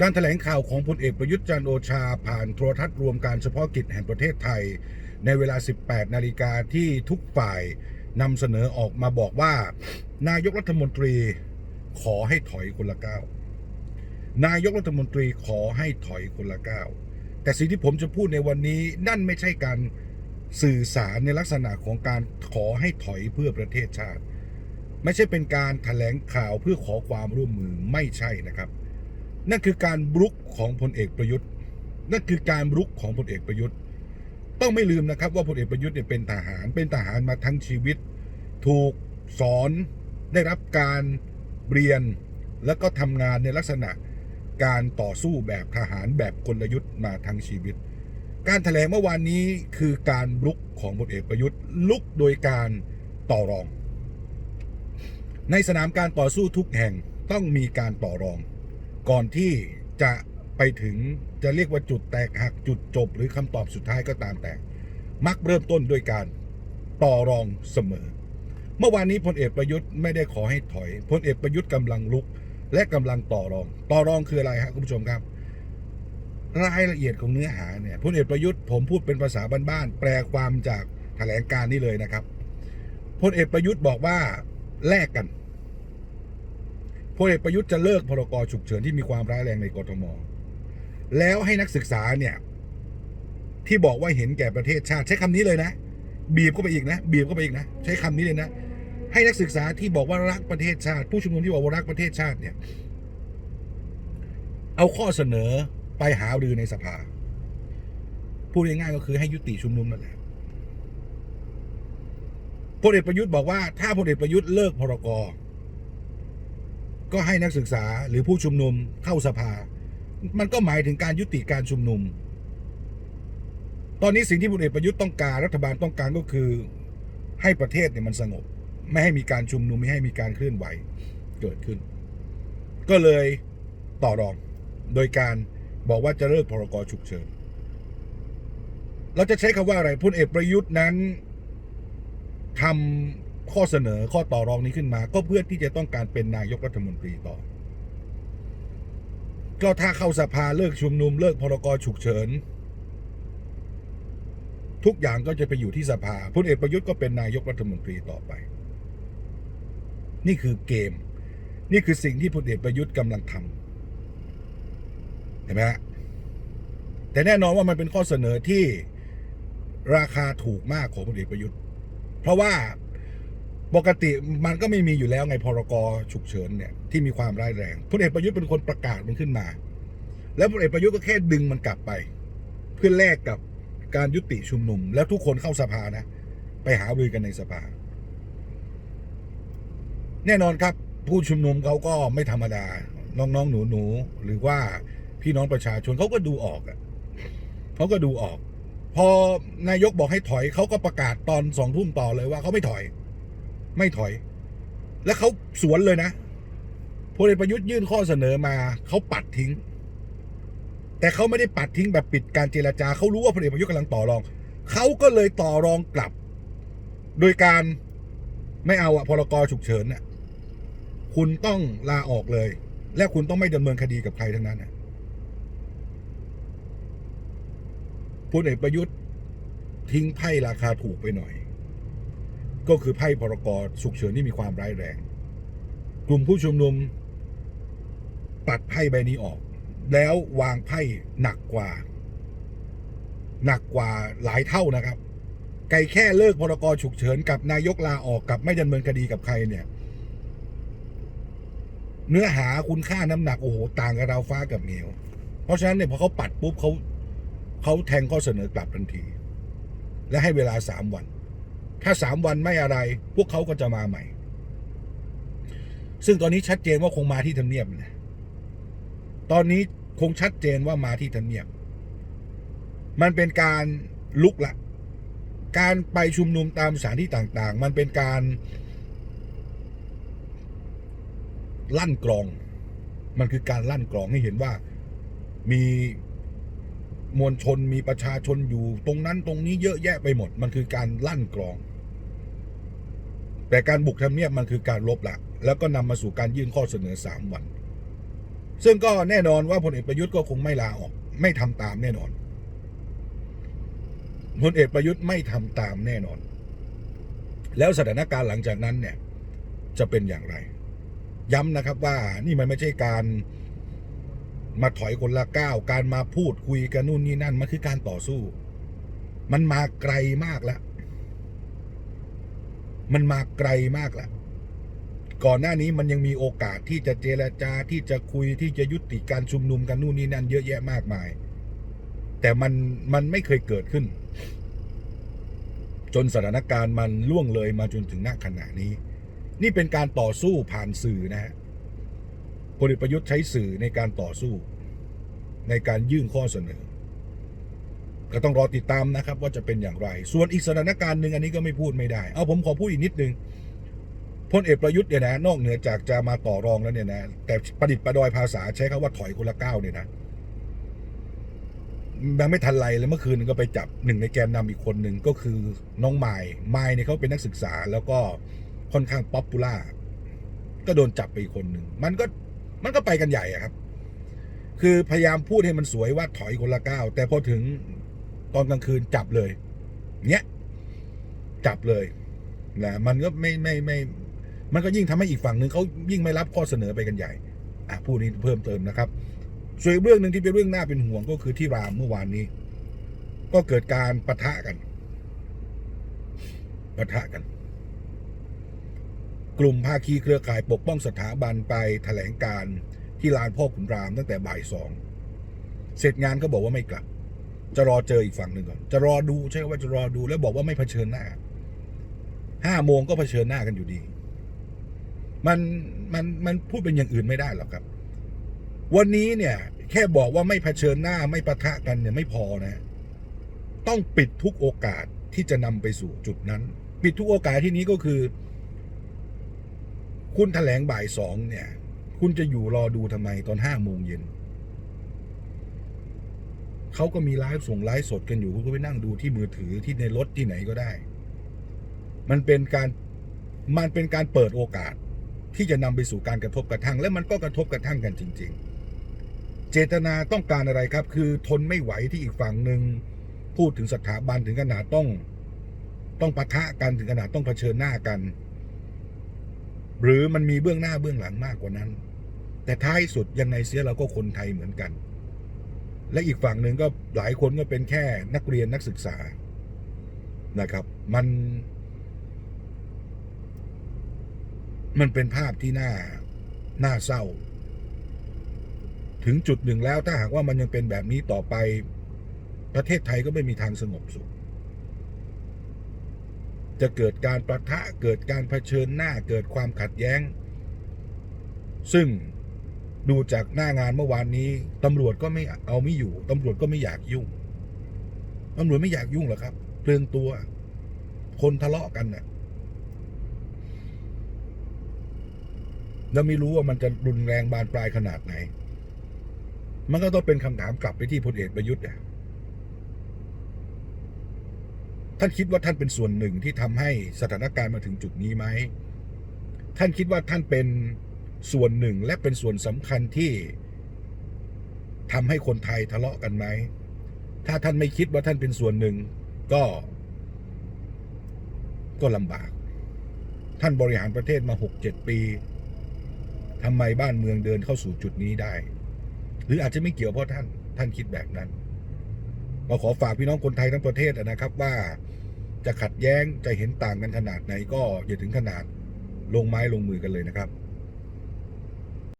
การแถลงข่าวของพลเอกประยุทธ์จันโอชาผ่านโทรทัศน์รวมการเฉพาะกิจแห่งประเทศไทย ในเวลา 18 นาฬิกาที่ทุกฝ่ายนำเสนอออกมาบอกว่า นายกรัฐมนตรีขอให้ถอยคนละก้าวนายกรัฐมนตรีขอให้ถอยคนละก้าวแต่สิ่งที่ผมจะพูดในวันนี้นั่นไม่ใช่การสื่อสารในลักษณะของการขอให้ถอยเพื่อประเทศชาติ ไม่ใช่เป็นการถแถลงข่าวเพื่อขอความร่วมมือไม่ใช่นะครับ นั่นคือการบรุกของพลเอกประยุทธ์ นั่นคือการบรุกของพลเอกประยุทธ์ ต้องไม่ลืมนะครับว่าพลเอกประยุทธ์เนี่ยเป็นทหาร เป็นทหารมาทั้งชีวิต ถูกสอนได้รับการเรียน แล้วก็ทำงานในลักษณะการต่อสู้แบบทหารแบบกลยุทธ์มาทั้งชีวิต การแถลงเมื่อวานนี้คือการลุกของพลเอกประยุทธ์ ลุกโดยการต่อรอง ในสนามการต่อสู้ทุกแห่งต้องมีการต่อรอง ก่อนที่จะไปถึงจะเรียกว่าจุดแตกหักจุดจบ หรือคำตอบสุดท้ายก็ตามแต่ มักเริ่มต้นด้วยการต่อรองเสมอ เมื่อวานนี้พลเอกประยุทธ์ไม่ได้ขอให้ถอยพลเอกประยุทธ์กำลังลุก และกำลังต่อรอง ต่อรองคืออะไรครับคุณผู้ชมครับ รายละเอียดของเนื้อหาเนี่ยพลเอกประยุทธ์ผมพูดเป็นภาษาบ้านๆแปลความจากแถลงการนี้เลยนะครับพลเอกประยุทธ์บอกว่าแลกกัน พลเอกประยุทธ์จะเลิกพรกฉุกเฉินที่มีความร้ายแรงในกทม แล้วให้นักศึกษาเนี่ยที่บอกว่าเห็นแก่ประเทศชาติใช้คำนี้เลยนะ บีบเข้าไปอีกนะบีบเข้าไปอีกนะ ใช้คำนี้เลยนะ ให้นักศึกษาที่บอกว่ารักประเทศชาติ ผู้ชุมนุมที่บอกว่ารักประเทศชาติเนี่ย เอาข้อเสนอไปหารือในสภาพูดง่ายๆก็คือให้ยุติชุมนุมนั่นแหละพลเอกประยุทธ์บอกว่าถ้าพลเอกประยุทธ์เลิกพรก ก็ให้นักศึกษาหรือผู้ชุมนุมเข้าสภา มันก็หมายถึงการยุติการชุมนุม ตอนนี้สิ่งที่พลเอกประยุทธ์ต้องการรัฐบาลต้องการก็คือ ให้ประเทศเนี่ยมันสงบ ไม่ให้มีการชุมนุมไม่ให้มีการเคลื่อนไหวเกิดขึ้น ก็เลยต่อรองโดยการบอกว่าจะเลิกพรกฉุกเฉินเราจะใช้คำว่าอะไรพลเอกประยุทธ์นั้นทำ ข้อเสนอข้อต่อรองนี้ขึ้นมา ก็เพื่อที่จะต้องการเป็นนายกรัฐมนตรีต่อ ก็ถ้าเข้าสภาเลิกชุมนุมเลิกพรกฉุกเฉิน ทุกอย่างก็จะไปอยู่ที่สภาพลเอกประยุทธ์ก็เป็นนายกรัฐมนตรีต่อไป นี่คือเกม นี่คือสิ่งที่พลเอกประยุทธ์กำลังทำเห็นไหมฮะแต่แน่นอนว่ามันเป็นข้อเสนอที่ราคาถูกมากของพลเอกประยุทธ์ เพราะว่า ปกติมันก็ไม่มีอยู่แล้วไงพรกฉุกเฉินเนี่ยที่มีความร้ายแรงพลเอกประยุทธ์เป็นคนประกาศมันขึ้นมา แล้วพลเอกประยุทธ์ก็แค่ดึงมันกลับไป เพื่อแลกกับการยุติชุมนุม แล้วทุกคนเข้าสภานะ ไปหารือกันในสภา แน่นอนครับผู้ชุมนุมเขาก็ไม่ธรรมดา น้องๆหนูๆหรือว่าพี่น้องประชาชนเขาก็ดูออกอะเขาก็ดูออก พอนายกบอกให้ถอยเขาก็ประกาศตอนสองทุ่มต่อเลยว่าเขาไม่ถอย ไม่ถอย แล้วเขาสวนเลยนะพลเอกประยุทธ์ยื่นข้อเสนอมาเขาปัดทิ้ง แต่เขาไม่ได้ปัดทิ้งแบบปิดการเจรจาเขารู้ว่าพลเอกประยุทธ์กำลังต่อรองเขาก็เลยต่อรองกลับ โดยการไม่เอาอะพรกฉุกเฉินน่ะคุณต้องลาออกเลย และคุณต้องไม่ดำเนินคดีกับใครทั้งนั้นนะพลเอกประยุทธ์ทิ้งไพ่ราคาถูกไปหน่อย ก็คือไพ่พรกรฉุกเฉินที่มีความร้ายแรง กลุ่มผู้ชุมนุมปัดไพ่ใบนี้ออก แล้ววางไพ่หนักกว่า หนักกว่าหลายเท่านะครับ ไกลแค่เลิกพรกรฉุกเฉินกับนายกลาออกกับไม่ดำเนินคดีกับใครเนี่ย เนื้อหาคุณค่าน้ำหนักโอ้โหต่างกับเราฟ้ากับเหนียว เพราะฉะนั้นเนี่ยพอเขาปัดปุ๊บเขาเขาแทงข้อเสนอกลับทันที และให้เวลาสามวัน ถ้าสามวันไม่อะไร พวกเขาก็จะมาใหม่ ซึ่งตอนนี้ชัดเจนว่าคงมาที่ทำเนียบนะตอนนี้คงชัดเจนว่ามาที่ทำเนียบ มันเป็นการลุกละการไปชุมนุมตามสถานที่ต่าง ๆ มันเป็นการ ลั่นกรอง มันคือการลั่นกรองให้เห็นว่ามีมวลชนมีประชาชนอยู่ ตรงนั้นตรงนี้เยอะแยะไปหมด มันคือการลั่นกรอง แต่การบุกทำเนียบมันคือการลบละแล้วก็นำมาสู่การยื่นข้อเสนอสามวัน ซึ่งก็แน่นอนว่าพลเอกประยุทธ์ก็คงไม่ลาออก ไม่ทำตามแน่นอนพลเอกประยุทธ์ไม่ทำตามแน่นอน แล้วสถานการณ์หลังจากนั้นเนี่ยจะเป็นอย่างไร ย้ำนะครับว่านี่มันไม่ใช่การมาถอยคนละก้าวการมาพูดคุยกันนู่นนี่นั่นมันคือการต่อสู้ มันมาไกลมากแล้ว มันมาไกลมากแล้วก่อนหน้านี้มันยังมีโอกาสที่จะเจรจาที่จะคุยที่จะยุติการชุมนุมกันนู่นนี่นั่นเยอะแยะมากมาย แต่มันมันไม่เคยเกิดขึ้น จนสถานการณ์มันล่วงเลยมาจนถึงณขณะนี้ นี่เป็นการต่อสู้ผ่านสื่อนะฮะพลเอกประยุทธ์ใช้สื่อในการต่อสู้ ในการยื่นข้อเสนอ ก็ต้องรอติดตามนะครับ ว่าจะเป็นอย่างไร ส่วนอีกสถานการณ์หนึ่งอันนี้ก็ไม่พูดไม่ได้ เอาผมขอพูดอีกนิดนึงพลเอกประยุทธ์เนี่ยนะนอกเหนือจากจะมาต่อรองแล้วเนี่ยนะแต่ประดิษฐ์ประดอยภาษาใช้คำว่าถอยคนละก้าวเนี่ยนะยังไม่ทันไรเลยเมื่อคืนก็ไปจับหนึ่งในแกนนำอีกคนหนึ่งก็คือน้องไมายไมายเนี่ยเขาเป็นนักศึกษา แล้วก็ค่อนข้างป๊อปปูล่าก็โดนจับไปอีกคนหนึ่งมันก็มันก็ไปกันใหญ่อะครับ คือพยายามพูดให้มันสวยว่าถอยคนละก้าวแต่พอถึง ตอนกลางคืนจับเลยเนี้ยจับเลยนะมันก็ไม่ไม่ไม่ มันก็ยิ่งทำให้อีกฝั่งหนึ่งเขายิ่งไม่รับข้อเสนอไปกันใหญ่อะพูดนี้เพิ่มเติมนะครับ ส่วนอีกเรื่องหนึ่งที่เป็นเรื่องน่าเป็นห่วงก็คือที่รามเมื่อวานนี้ ก็เกิดการปะทะกันปะทะกัน กลุ่มภาคีเครือข่ายปกป้องสถาบันไปแถลงการที่ลานพ่อขุนรามตั้งแต่บ่ายสอง เสร็จงานก็บอกว่าไม่กลับ จะรอเจออีกฝั่งหนึ่งก่อน จะรอดูใช่ว่าจะรอดูแล้วบอกว่าไม่เผชิญหน้า ห้าโมงก็เผชิญหน้ากันอยู่ดี มันมันมันพูดเป็นอย่างอื่นไม่ได้หรอกครับ วันนี้เนี่ย แค่บอกว่าไม่เผชิญหน้าไม่ปะทะกันเนี่ยไม่พอนะ ต้องปิดทุกโอกาสที่จะนำไปสู่จุดนั้น ปิดทุกโอกาสที่นี้ก็คือ คุณแถลงบ่ายสองเนี่ย คุณจะอยู่รอดูทำไมตอนห้าโมงเย็น เขาก็มีไลฟ์ส่งไลฟ์สดกันอยู่คุณก็ไปนั่งดูที่มือถือที่ในรถที่ไหนก็ได้ มันเป็นการมันเป็นการเปิดโอกาสที่จะนำไปสู่การกระทบกระทั่ง และมันก็กระทบกระทั่งกันจริง ๆ เจตนาต้องการอะไรครับ คือทนไม่ไหวที่อีกฝั่งหนึ่งพูดถึงสถาบันถึงขนาดต้อง ต้องปะทะกันถึงขนาดต้องเผชิญหน้ากัน หรือมันมีเบื้องหน้าเบื้องหลังมากกว่านั้น แต่ท้ายสุดยังไงเสียเราก็คนไทยเหมือนกัน และอีกฝั่งหนึ่งก็หลายคนก็เป็นแค่นักเรียนนักศึกษานะครับ มัน มันเป็นภาพที่น่าน่าเศร้า ถึงจุดหนึ่งแล้วถ้าหากว่ามันยังเป็นแบบนี้ต่อไป ประเทศไทยก็ไม่มีทางสงบสุข จะเกิดการประทะเกิดการเผชิญหน้าเกิดความขัดแย้ง ซึ่ง ดูจากหน้างานเมื่อวานนี้ตำรวจก็ไม่เอาไม่อยู่ตำรวจก็ไม่อยากยุ่งตำรวจไม่อยากยุ่งหรอครับเปลืองตัว คนทะเลาะกันน่ะแล้วไม่รู้ว่ามันจะรุนแรงบานปลายขนาดไหน มันก็ต้องเป็นคำถามกลับไปที่พลเอกประยุทธ์อะท่านคิดว่าท่านเป็นส่วนหนึ่งที่ทำให้สถานการณ์มาถึงจุดนี้ไหม ท่านคิดว่าท่านเป็น ส่วนหนึ่งและเป็นส่วนสำคัญที่ทำให้คนไทยทะเลาะกันไหม ถ้าท่านไม่คิดว่าท่านเป็นส่วนหนึ่ง ก็ ก็ลำบาก ท่านบริหารประเทศมาหกเจ็ดปีทำไมบ้านเมืองเดินเข้าสู่จุดนี้ได้ หรืออาจจะไม่เกี่ยวเพราะท่าน ท่านคิดแบบนั้นก็ขอฝากพี่น้องคนไทยทั้งประเทศนะครับว่าจะขัดแย้งจะเห็นต่างกันขนาดไหนก็อย่าถึงขนาดลงไม้ลงมือกันเลยนะครับ